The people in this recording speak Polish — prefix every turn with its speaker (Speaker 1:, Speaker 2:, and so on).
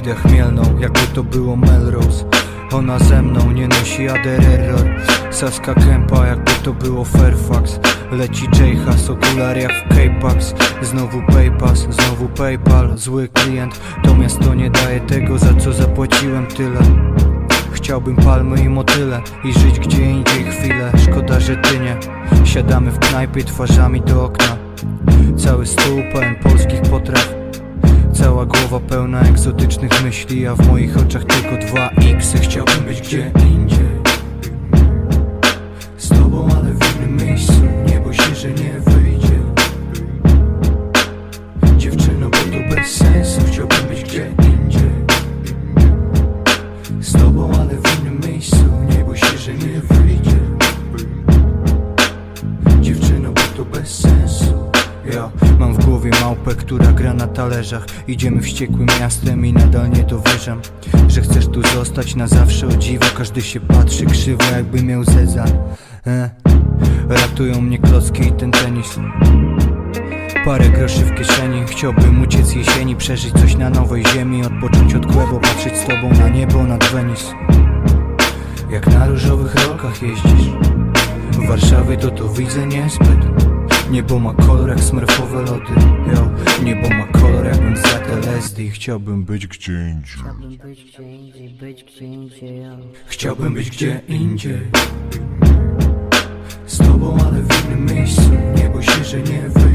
Speaker 1: Idę chmielną, jakby to było Melrose. Ona ze mną nie nosi adererror. Saska Kępa, jakby to było Fairfax. Leci J-Has, okular jak w K-Pax. Znowu PayPass, znowu PayPal Zły klient, to miasto nie daje tego Za co zapłaciłem tyle. Chciałbym palmy i motyle I żyć gdzie indziej chwilę. Szkoda, że ty nie. Siadamy w knajpie twarzami do okna. Cały stół pełen głowa pełna egzotycznych myśli A w moich oczach tylko dwa X Chciałbym być gdzie indziej. Z tobą, ale w innym miejscu. Nie bój się, że nie wyjdzie. Dziewczyno, bo to bez sensu. Chciałbym być gdzie indziej. Z tobą, ale w innym miejscu. Nie bój się, że nie wyjdzie. Dziewczyno, bo to bez sensu Ja mam w głowie małpę, która gra na talerzach. Idziemy wściekłym miastem i nadal nie dowierzam Że chcesz tu zostać na zawsze. O dziwo Każdy się patrzy krzywo jakby miał zezan e? Ratują mnie klocki i ten tenis. Parę groszy w kieszeni Chciałbym uciec jesieni Przeżyć coś na nowej ziemi Odpocząć od głębo Patrzeć z tobą na niebo nad Wenis Jak na różowych rolkach jeździsz W Warszawie to to widzę niezbyt Niebo ma kolor jak smurfowe lody yo. Niebo ma kolor jakbym zjadł LSD Chciałbym być gdzie indziej
Speaker 2: Chciałbym być gdzie indziej, być gdzie indziej yo.
Speaker 1: Chciałbym być gdzie indziej Z tobą ale w innym miejscu Niebo się, że nie wy